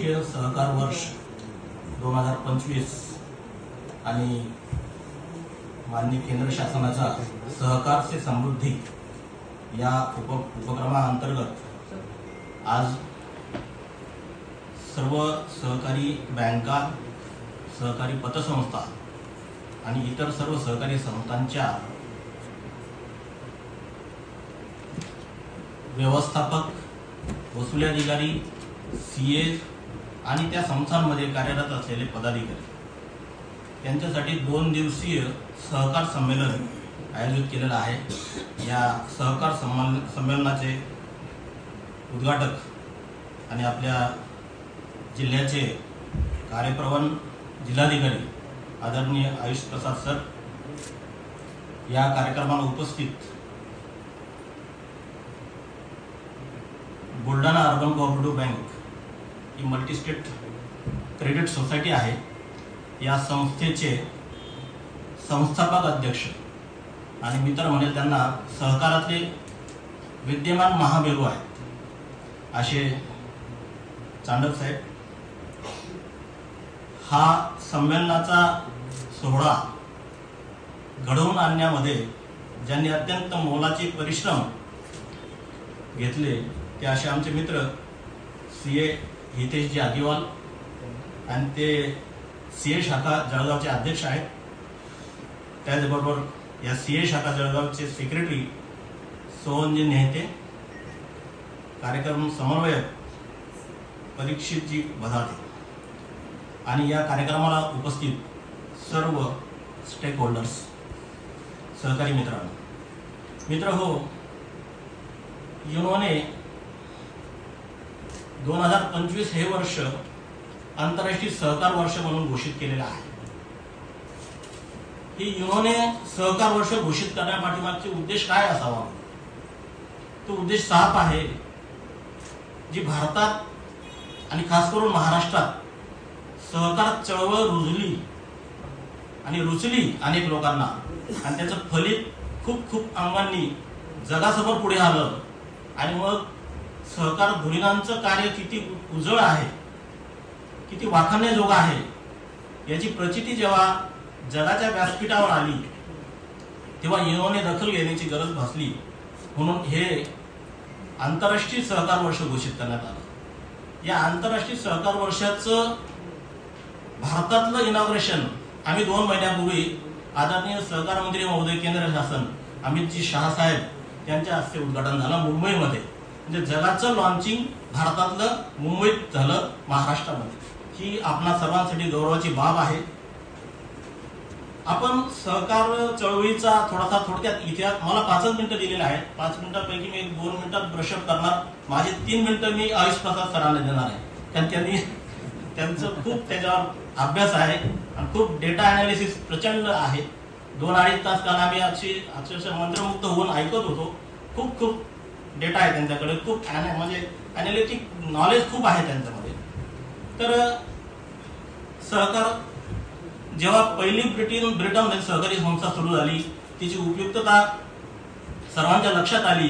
राष्ट्रीय सहकार वर्ष दोन हजार पंचवीस. आणि माननीय केंद्र शासनाचा सहकार से समृद्धी या उप उपक्रमाअंतर्गत आज सर्व सहकारी बँका सहकारी पतसंस्था आणि इतर सर्व सहकारी संस्थांच्या व्यवस्थापक वसुली अधिकारी सी ए आणि त्या संस्थांमध्ये कार्यरत असलेले पदाधिकारी. त्यांच्यासाठी दोन दिवसीय सहकार संमेलन आयोजित केलेलं आहे. या सहकार संमेलन संमेलनाचे उद्घाटक आणि आपल्या जिल्ह्याचे कार्यप्रवन जिल्हाधिकारी आदरणीय आयुष प्रसाद सर या कार्यक्रमाला उपस्थित बुलढाणा अर्बन कोऑपरेटिव्ह बँक ही मल्टीस्टेट क्रेडिट सोसायटी आहे. या संस्थेचे संस्थापक अध्यक्ष आणि मी तर म्हणेल त्यांना सहकारातले विद्यमान महामेरू आहेत. असे चांडक साहेब हा संमेलनाचा सोहळा घडवून आणण्यामध्ये ज्यांनी अत्यंत मोलाचे परिश्रम घेतले ते असे आमचे मित्र सी ए हितेशजी आदिवाल आणि ते सी ए शाखा जळगावचे अध्यक्ष आहेत. त्याचबरोबर या सी ए शाखा जळगावचे सेक्रेटरी सोहनजी नेहते कार्यक्रम समन्वयक परीक्षितजी भदाते आणि या कार्यक्रमाला उपस्थित सर्व स्टेक होल्डर्स सहकारी मित्रांनो. मित्र हो युनोने दोन हजार पंचवीस हे वर्ष आंतरराष्ट्रीय सहकार वर्ष म्हणून घोषित केलेलं आहे. ही युनोने सहकार वर्ष घोषित करण्यापाठीमागचे उद्देश काय असावा? तो उद्देश साफ आहे जी भारतात आणि खास करून महाराष्ट्रात सहकार चळवळ रुजली आणि रुचली अनेक लोकांना आणि त्याचं फलित खूप खूप अंगांनी जगासमोर पुढे आलं आणि मग सहकार धुरीणांचं कार्य किती उजळ आहे किती वाखाणण्याजोगं आहे याची प्रचिती जेव्हा जगाच्या व्यासपीठावर आली तेव्हा युनोने दखल घेण्याची गरज भासली. म्हणून हे आंतरराष्ट्रीय सहकार वर्ष घोषित करण्यात आलं. या आंतरराष्ट्रीय सहकार वर्षाचं भारतातलं इनॉग्रेशन आम्ही दोन महिन्यापूर्वी आदरणीय सहकार मंत्री महोदय केंद्र शासन अमितजी शहा साहेब यांच्या हस्ते उद्घाटन झालं मुंबईमध्ये. म्हणजे जगाचं लॉन्चिंग भारतातलं मुंबईत झालं महाराष्ट्रामध्ये. ही आपणा सर्वांसाठी गौरवाची बाब आहे. आपण सहकार चळवळीचा थोडासा थोडक्यात इतिहास मला पाचच मिनिटं दिलेले आहेत. पाच मिनिटांपैकी मी दोन मिनिटात ब्रशअप करणार. माझे तीन मिनिटं मी आयुष प्रसाद सरांना देणार आहे. कारण त्यांनी त्यांचं खूप त्याच्यावर अभ्यास आहे आणि खूप डेटा अनालिसिस प्रचंड आहे. दोन अडीच तास काल आम्ही अक्षरशः मंत्रमुक्त होऊन ऐकत होतो. खूप खूप डेटा आहे त्यांच्याकडे खूप म्हणजे अनालिटिक नॉलेज खूप आहे त्यांच्यामध्ये. तर सहकार जेव्हा पहिली ब्रिटन ब्रिटनमध्ये सहकारी संस्था सुरू झाली तिची उपयुक्तता सर्वांच्या लक्षात आली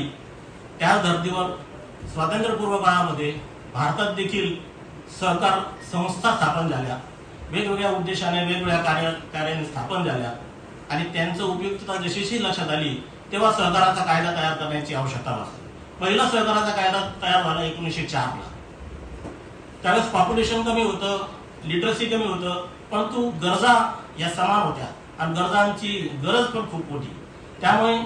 त्याच धर्तीवर स्वातंत्र्यपूर्व काळामध्ये भारतात देखील सहकार संस्था स्थापन झाल्या. वेगवेगळ्या उद्देशाने वेगवेगळ्या कार्य कार्याने स्थापन झाल्या. आणि त्यांचं उपयुक्तता जशीशी लक्षात आली तेव्हा सहकाराचा कायदा तयार करण्याची आवश्यकता भासली. पहिला सहकाराचा कायदा तयार झाला एकोणीसशे चारला त्यावेळेस पॉप्युलेशन कमी होतं लिटरसी कमी होतं परंतु गरजा या समान होत्या आणि गरजांची गरज पण खूप मोठी. त्यामुळे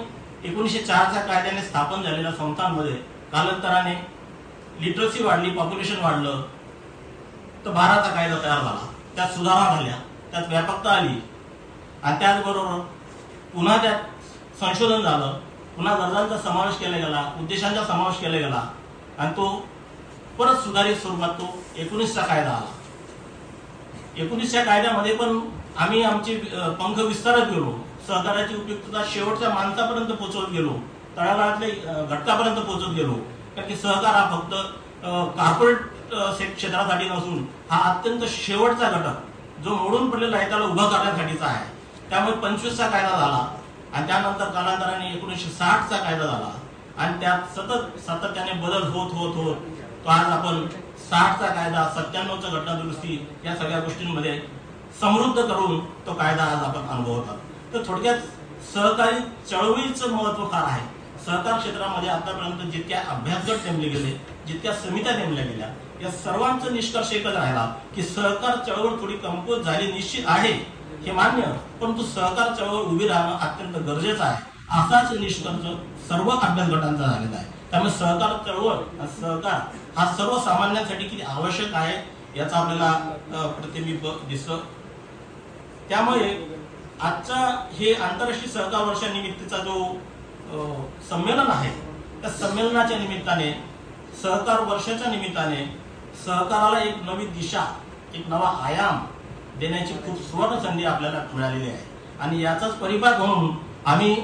एकोणीसशे चारच्या कायद्याने स्थापन झालेल्या संस्थांमध्ये कालांतराने लिटरसी वाढली पॉप्युलेशन वाढलं तर बाराचा कायदा तयार झाला. त्यात सुधारणा झाल्या त्यात व्यापकता आली आणि त्याचबरोबर पुन्हा त्यात संशोधन झालं. पुन्हा गरजांचा समावेश केला गेला उद्देशांचा समावेश केला गेला आणि तो परत सुधारित स्वरूपात तो एकोणीसचा कायदा आला. एकोणीसच्या कायद्यामध्ये पण आम्ही आमचे पंख विस्तारत गेलो सहकार्याची उपयुक्तता शेवटच्या माणसापर्यंत पोहोचवत गेलो तळागाळातल्या घटकापर्यंत पोहोचत गेलो कारण की सहकार हा फक्त कॉर्पोरेट क्षेत्रासाठी नसून हा अत्यंत शेवटचा घटक जो मोडून पडलेला आहे त्याला उभा करण्यासाठीचा आहे. त्यामुळे पंचवीसचा कायदा झाला आणि त्यानंतर कालांतराने एकोणीसशे साठचा कायदा झाला. आणि त्यात सतत सातत्याने बदल होत होत होत. तो आज आपण साठचा कायदा सत्त्याण्णवचा घटना दुरुस्ती या सगळ्या गोष्टींमध्ये समृद्ध करून तो कायदा आज आपण अनुभवतात तर थोडक्यात सहकारी चळवळीचं महत्त्व फार आहे. सहकार क्षेत्रामध्ये आतापर्यंत जितक्या अभ्यासगट नेमले गेले जितक्या समित्या नेमल्या गेल्या या सर्वांचा निष्कर्ष एकच राहिला की सहकार चळवळ थोडी कमकुवत झाली निश्चित आहे. हे मान्य. परंतु सहकार चळवळ उभी राहणं अत्यंत गरजेचं आहे. असाच निष्कर्ष सर्व अभ्यास गटांचा झालेला आहे. त्यामुळे सहकार चळवळ सहकार हा सर्वसामान्यांसाठी किती आवश्यक आहे याचा आपल्याला प्रतिबिंब दिसतं. त्यामुळे आजचा हे आंतरराष्ट्रीय सहकार वर्षानिमित्तचा जो संमेलन आहे त्या संमेलनाच्या निमित्ताने सहकार वर्षाच्या निमित्ताने सहकाराला एक नवी दिशा एक नवा आयाम देण्याची खूप सुवर्ण संधी आपल्याला मिळालेली आहे. आणि याचाच परिपाक म्हणून आम्ही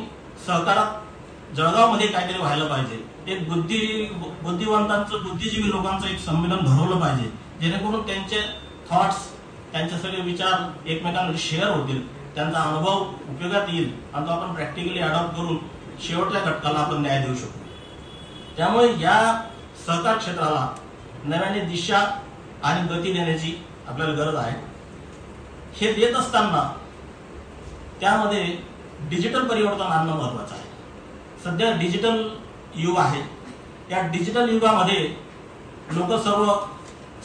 सहकारात जळगावमध्ये काहीतरी व्हायला पाहिजे. एक बुद्धी बुद्धिवंतांचं बुद्धिजीवी लोकांचं एक संमेलन भरवलं पाहिजे. जेणेकरून त्यांचे थॉट्स त्यांचे सगळे विचार एकमेकांना शेअर होतील. त्यांचा अनुभव उपयोगात येईल. आणि तो आपण प्रॅक्टिकली अडॉप्ट करून शेवटल्या घटकाला आपण न्याय देऊ शकतो त्यामुळे या सहकार क्षेत्राला नव्याने दिशा आणि गती देण्याची आपल्याला गरज आहे. हे देत असताना त्यामध्ये डिजिटल परिवर्तन आणणं महत्वाचं आहे. सध्या डिजिटल युग आहे. या डिजिटल युगामध्ये लोक सर्व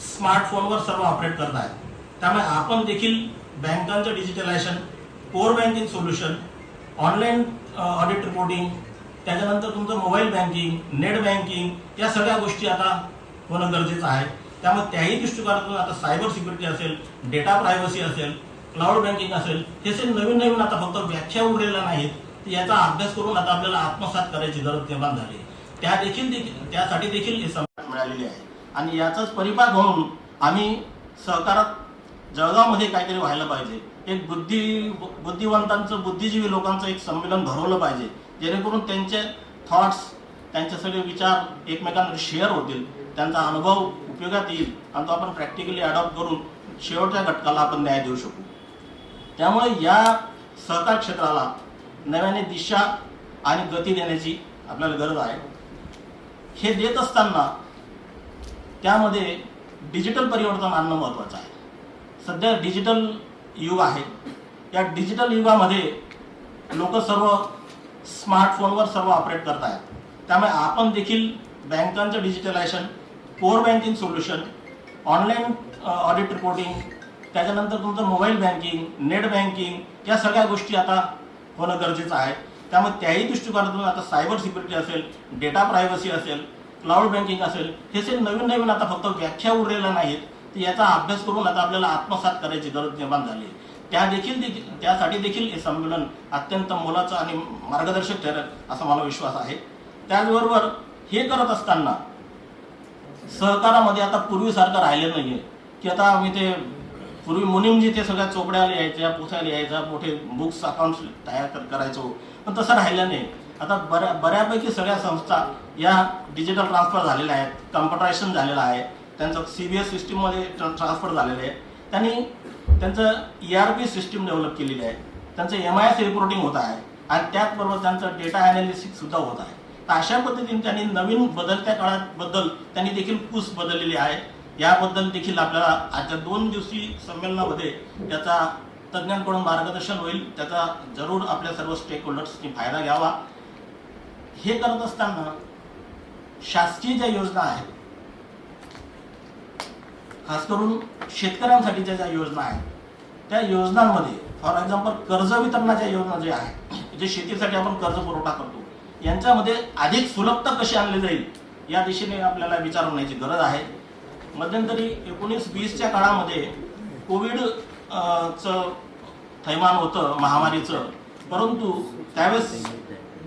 स्मार्टफोनवर सर्व ऑपरेट करत आहेत त्यामुळे आपण देखील बँकांचं digitalisation core banking solution online audit reporting त्याच्यानंतर तुमचं मोबाईल बँकिंग नेट बँकिंग या सगळ्या गोष्टी आता होणं गरजेचं आहे. त्यामुळे त्याही दृष्टिकोनातून आता सायबर सिक्युरिटी असेल डेटा प्रायव्हसी असेल क्लाउड बँकिंग असेल हे सगळे नवीन नवीन आता फक्त व्याख्या उरलेल्या नाहीत. याचा अभ्यास करून आता आपल्याला आत्मसात करायची गरज निर्माण झाली. त्या देखील देखील त्यासाठी देखील मिळालेली आहे. आणि याचाच परिपाक म्हणून आम्ही सहकारात जळगावमध्ये काहीतरी व्हायला पाहिजे. एक बुद्धी बुद्धिवंतांचं बुद्धिजीवी लोकांचं एक संमेलन भरवलं पाहिजे. जेणेकरून त्यांचे थॉट्स त्यांचे सगळे विचार एकमेकांना शेअर होतील. त्यांचा अनुभव उपयोगात येईल आणि तो आपण प्रॅक्टिकली अडॉप्ट करून शेवटच्या घटकाला आपण न्याय देऊ शकू. त्यामुळे या सहकार क्षेत्राला नव्याने दिशा आणि गती देण्याची आपल्याला गरज आहे. हे देत असताना त्यामध्ये डिजिटल परिवर्तन आणणं महत्त्वाचं आहे. सध्या डिजिटल युग आहे. या डिजिटल युगामध्ये लोक सर्व स्मार्टफोनवर सर्व ऑपरेट करत आहेत त्यामुळे आपण देखील बँकांचं digitalisation core banking solution online audit reporting त्याच्यानंतर तुमचं मोबाईल बँकिंग नेट बँकिंग या सगळ्या गोष्टी आता होणं गरजेचं आहे. त्यामुळे त्याही दृष्टिकोनातून आता सायबर सिक्युरिटी असेल डेटा प्रायव्हसी असेल क्लाउड बँकिंग असेल हे सगळे नवीन नवीन आता फक्त व्याख्या उरलेल्या नाहीत. तर याचा अभ्यास करून आता आपल्याला आत्मसात करायची गरज निर्माण झाली आहे. त्या देखील देखील त्यासाठी देखील हे संमेलन अत्यंत मोलाचं आणि मार्गदर्शक ठरेल असा मला विश्वास आहे. त्याचबरोबर हे करत असताना सहकारामध्ये आता पूर्वीसारखं राहिलं नाही आहे की आता आम्ही ते पूर्वी मुनिमजी ते सगळ्या चोपड्या लिहायच्या पुसा लिहायच्या मोठे बुक्स अकाउंट्स तयार करायचो. पण तसं राहिलं नाही. आता बऱ्या बऱ्यापैकी सगळ्या संस्था या डिजिटल ट्रान्सफर झालेल्या आहेत कम्प्युटरायझेशन झालेलं आहे. त्यांचं सी बी एस सिस्टीममध्ये ट्रान्सफर झालेलं आहे. त्यांनी त्यांचं E R P system develop केलेली आहे. त्यांचं एम आय एस रिपोर्टिंग होत आहे. आणि त्याचबरोबर त्यांचं डेटा अनालिसिस सुद्धा होत आहे. अशा पद्धतीने त्यांनी नवीन बदलत्या काळाबद्दल त्यांनी देखील कूस बदललेली आहे. याबद्दल देखील आपल्याला आजच्या दोन दिवसीय संमेलनामध्ये त्याचा तज्ज्ञांकडून मार्गदर्शन होईल. त्याचा जरूर आपल्या सर्व स्टेक होल्डर्सनी फायदा घ्यावा. हे करत असताना शासकीय ज्या योजना आहेत खास करून शेतकऱ्यांसाठीच्या ज्या योजना आहेत त्या योजनांमध्ये फॉर एक्झाम्पल कर्ज वितरणाच्या योजना ज्या आहेत जे शेतीसाठी आपण कर्ज पुरवठा करतो यांच्यामध्ये अधिक सुलभता कशी आणली जाईल या दिशेने आपल्याला विचार होण्याची गरज आहे. मध्यंतरी एकोणीस वीसच्या काळामध्ये कोविड थैमान होतं महामारीचं. परंतु त्यावेळेस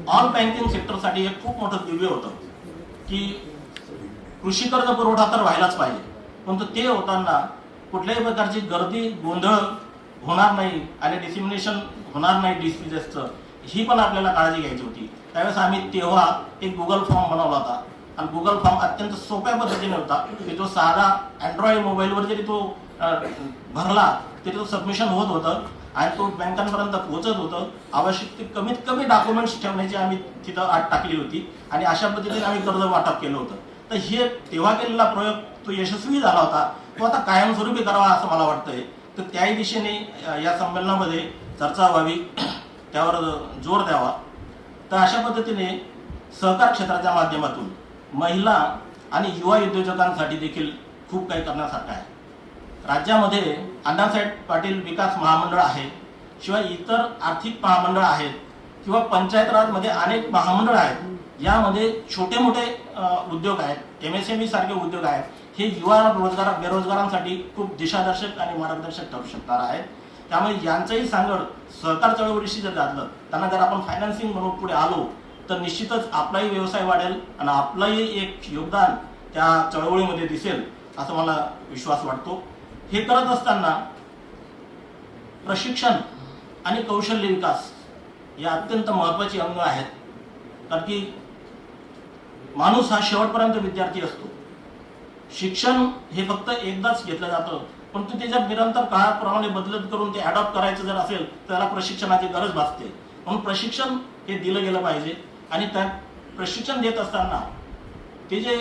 ऑल बँकिंग सेक्टरसाठी हे खूप मोठं दिव्य होतं की कृषी कर्ज पुरवठा तर व्हायलाच पाहिजे. परंतु ते होताना कुठल्याही प्रकारची गर्दी गोंधळ होणार नाही आणि डिसिमिनेशन होणार नाही डिसिजेसचं ही पण आपल्याला काळजी घ्यायची होती. त्यावेळेस आम्ही तेव्हा एक गुगल फॉर्म बनवला होता. आणि गुगल फॉर्म अत्यंत सोप्या पद्धतीने होता. की तो साधा अँड्रॉइड मोबाईलवर जरी तो भरला तरी तो सबमिशन होत होतं. आणि तो बँकांपर्यंत पोहोचत होतं. आवश्यक ते कमीत कमी डॉक्युमेंट्स ठेवण्याची आम्ही तिथं आठ टाकली होती. आणि अशा पद्धतीने आम्ही कर्ज वाटप केलं होतं. तर हे तेव्हा केलेला प्रयोग तो यशस्वी झाला होता. तो आता कायमस्वरूपी करावा असं मला वाटतंय. तर त्याही दिशेने या संमेलनामध्ये चर्चा व्हावी. त्यावर जोर द्यावा. तर अशा पद्धतीने सहकार क्षेत्राच्या माध्यमातून महिला आणि युवा उद्योजकांसाठी देखील खूप काही करण्यासारखं आहे. राज्यामध्ये अण्णासाहेब पाटील विकास महामंडळ आहे शिवाय इतर आर्थिक महामंडळ आहेत किंवा पंचायत राजमध्ये अनेक महामंडळ आहेत यामध्ये छोटे मोठे उद्योग आहेत एम एस एम ई सारखे उद्योग आहेत हे युवा रोजगार बेरोजगारांसाठी खूप दिशादर्शक आणि मार्गदर्शक ठरू शकणार आहेत. त्यामुळे यांचंही सांगड सहकार चळवळीशी जर घातलं त्यांना जर आपण फायनान्सिंग म्हणून पुढे आलो तर निश्चितच आपलाही व्यवसाय वाढेल आणि आपलंही एक योगदान त्या चळवळीमध्ये दिसेल असं मला विश्वास वाटतो. हे करत असताना प्रशिक्षण आणि कौशल्य विकास या अत्यंत महत्त्वाची अंग आहेत. कारण की माणूस हा शेवटपर्यंत विद्यार्थी असतो. शिक्षण हे फक्त एकदाच घेतलं जातं पण ते जर निरंतर काळाप्रमाणे बदलत करून ते अडॉप्ट करायचं जर असेल तर त्याला प्रशिक्षणाची गरज भासते. म्हणून प्रशिक्षण हे दिलं गेलं पाहिजे. आणि त्या प्रशिक्षण देत असताना ते जे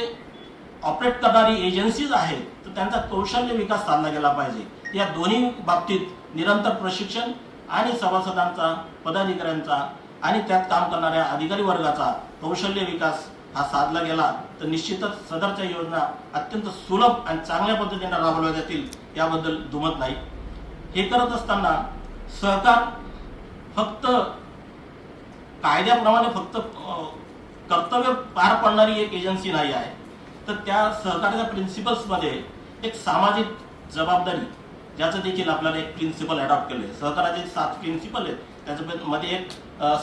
ऑपरेट करणारी एजन्सीज आहेत तर त्यांचा कौशल्य विकास साधला गेला पाहिजे. या दोन्ही बाबतीत निरंतर प्रशिक्षण आणि सभासदांचा पदाधिकाऱ्यांचा आणि त्यात काम करणाऱ्या अधिकारी वर्गाचा कौशल्य विकास हा साधला गेला तर निश्चितच सदरच्या योजना अत्यंत सुलभ आणि चांगल्या पद्धतीने राबवल्या जातील याबद्दल दुमत नाही. हे करत असताना सहकार फक्त कायद्याप्रमाणे फक्त कर्तव्य पार पाडणारी एक एजन्सी नाही आहे. तर त्या सहकार्याच्या प्रिन्सिपल्समध्ये एक सामाजिक जबाबदारी ज्याचं देखील आपल्याला एक प्रिन्सिपल अडॉप्ट केलं आहे सहकाराचे सात प्रिन्सिपल आहेत त्याच्यामध्ये एक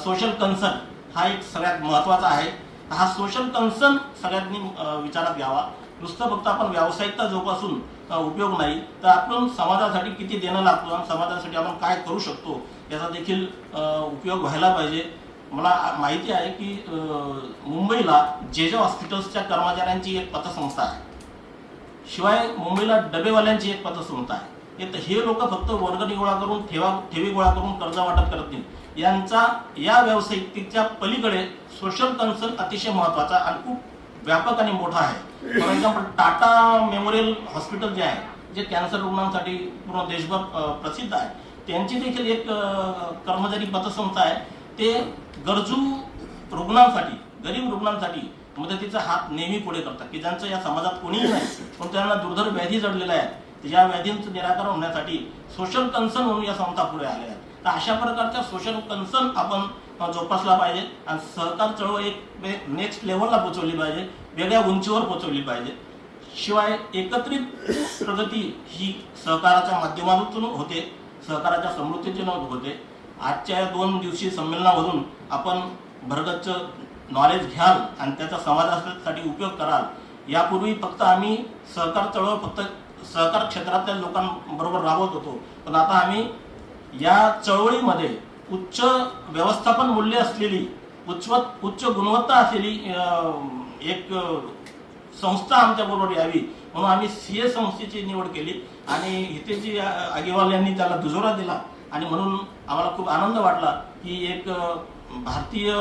सोशल कन्सर्न हा एक सगळ्यात महत्त्वाचा आहे. हा सोशल कन्सर्न सगळ्यांनी विचारात घ्यावा. नुसतं फक्त आपण व्यावसायिकता जोपासून उपयोग नाही तर आपण समाजासाठी किती देणं लागतो आणि समाजासाठी आपण काय करू शकतो याचा देखील उपयोग व्हायला पाहिजे. मला माहिती आहे की मुंबईला जे जे हॉस्पिटल्सच्या कर्मचाऱ्यांची एक पतसंस्था आहे. शिवाय मुंबईला डबेवाल्यांची एक पतसंस्था आहे. हे तर हे लोक फक्त वर्गणी गोळा करून ठेवा ठेवी गोळा करून कर्ज वाटप करत नाही यांचा या व्यावसायिकतेच्या पलीकडे सोशल कन्सर्न अतिशय महत्त्वाचा आणि खूप व्यापक आणि मोठा आहे. For example Tata memorial hospital जे आहे जे कॅन्सर रुग्णांसाठी पूर्ण देशभर प्रसिद्ध आहे त्यांची देखील एक कर्मचारी पतसंस्था आहे. ते गरजू रुग्णांसाठी गरीब रुग्णांसाठी मदतीचा हात नेहमी पुढे करतात की ज्यांचं या समाजात कोणीही नाही पण त्यांना दुर्धर व्याधी जडलेल्या आहेत. या व्याधींचं निराकरण होण्यासाठी सोशल कन्सर्न म्हणून या संस्था पुढे आल्या आहेत. तर अशा प्रकारच्या सोशल कन्सर्न आपण जोपासला पाहिजे. आणि सहकार चळवळ एक नेक्स्ट लेवलला पोचवली पाहिजे. वेगळ्या उंचीवर पोचवली पाहिजे. शिवाय एकत्रित प्रगती ही सहकाराच्या माध्यमातून होते. सहकाराच्या समृद्धीतून होते. आजच्या या दोन दिवशी संमेलनामधून आपण भरगच्च नॉलेज घ्याल आणि त्याचा समाजासाठी उपयोग कराल. यापूर्वी फक्त आम्ही सहकार चळवळ फक्त सहकार क्षेत्रातल्या लोकांबरोबर राबवत होतो. पण आता आम्ही या चळवळीमध्ये उच्च व्यवस्थापन मूल्य असलेली उच्च उच्च गुणवत्ता असलेली एक संस्था आमच्याबरोबर यावी म्हणून आम्ही सी ए संस्थेची निवड केली आणि इथे जी आगेवाल यांनी त्याला दुजोरा दिला आणि म्हणून आम्हाला खूप आनंद वाटला की एक भारतीय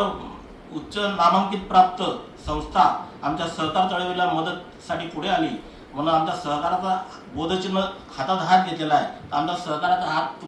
उच्च नामांकित प्राप्त संस्था आमच्या सहकार चळवळीला मदतसाठी पुढे आली. म्हणून आमच्या सहकाराचा बोधचिन्ह हातात हात घेतलेला आहे. आमचा सहकाराचा हात